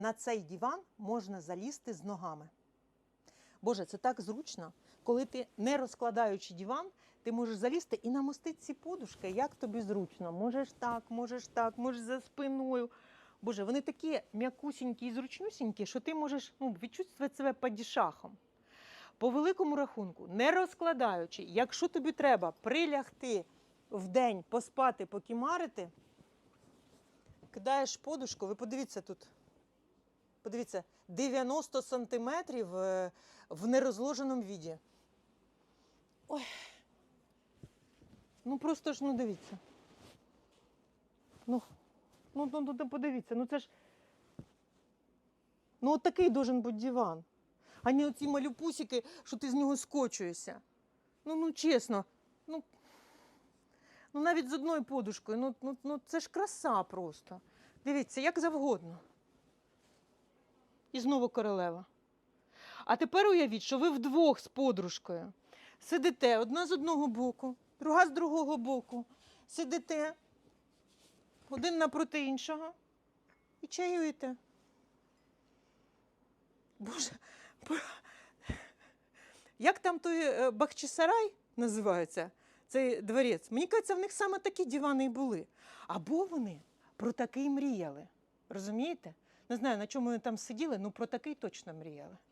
На цей диван можна залізти з ногами. Боже, це так зручно, коли ти, не розкладаючи диван, ти можеш залізти і намостити ці подушки, як тобі зручно. Можеш так, можеш так, можеш за спиною. Боже, вони такі м'якусінькі і зручнюсінькі, що ти можеш ну, відчувати себе падішахом. По великому рахунку, не розкладаючи, якщо тобі треба прилягти в день, поспати, покімарити, кидаєш подушку, ви подивіться тут. Подивіться, 90 сантиметрів е, в нерозложеному віді. Ой. Ну просто ж, ну дивіться. Ну, ну, ну, ну подивіться, ну це ж. Ну, от такий должен бути диван. А не оці малюпусики, що ти з нього скочуєшся. Ну, ну чесно, ну, ну навіть з одною подушкою, ну, ну, ну це ж краса просто. Дивіться, як завгодно. І знову королева. А тепер уявіть, що ви вдвох з подружкою сидите одна з одного боку, друга з другого боку. Сидите один напроти іншого і чаюєте. Боже, як там той е, Бахчисарай називається, цей дворець? Мені кажеться, в них саме такі дивани і були. Або вони про такий мріяли. Розумієте? Не знаю, на чому вони там сиділи, ну про такий точно мріяли.